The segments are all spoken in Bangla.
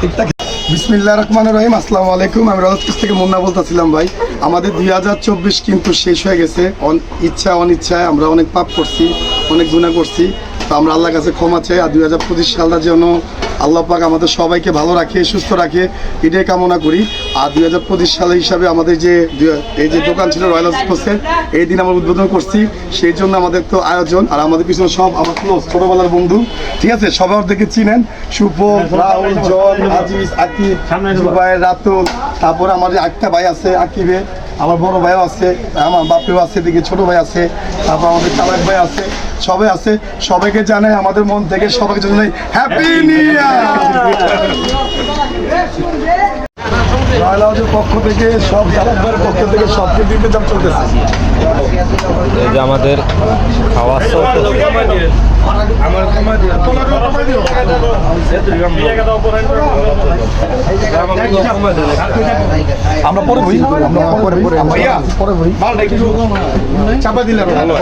ঠিকঠাক বিসমিল্লাহ রহমান রহিম, আসসালামু আলাইকুম। আমি রাজপুর থেকে মুন্না বলতেছিলাম ভাই। আমাদের দুই হাজার চব্বিশ কিন্তু শেষ হয়ে গেছে। ইচ্ছা অনিচ্ছায় আমরা অনেক পাপ করছি, অনেক গুণা করছি। তো আমরা আল্লাহর কাছে ক্ষমা চাই। আর দুই হাজার পঁচিশ সালটা যেন আল্লাহ পাক আমাদের সবাইকে ভালো রাখে সুস্থ রাখে। এটাই কামনা করি। আর দুই হাজার পঁচিশ সাল হিসাবে আমাদের যে এই যে দোকান ছিল রয়্যাল স্পোর্টসের এই দিন আমরা উদ্বোধন করছি। সেই জন্য আমাদের তো আয়োজন। আর আমাদের পিছনে সব আমার ক্লোজ ছোটবেলার বন্ধু। ঠিক আছে? সবাই ওদেরকে চিনেন। শুভ রাহুল জন আজিজ আকিব রাতুল। তারপর আমার যে একটা ভাই আছে আকিবে। আমার বড় ভাইও আছে আমার বাপেও আছে এদিকে ছোট ভাই আছে তারপর আমাদের চালাক ভাই আছে সবাই আছে। সবাইকে জানাই আমাদের মন থেকে সবাইকে জানাই হ্যাপি নিউ ইয়ার রয়্যাল হাউসের পক্ষ থেকে সব ভাইয়ের পক্ষ থেকে সবকে দিতে দাম চলতেছে। এই যে আমাদের চলতেছে আমরা পরে বই আমরা পরে পরে ভাইয়া। পরে বই মালটা একটু চাপা দিলে আরও ভালো।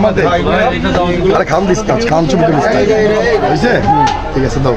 আমাদের। আরে খান দিস না খান চুপ দিস ঠিক আছে দাও।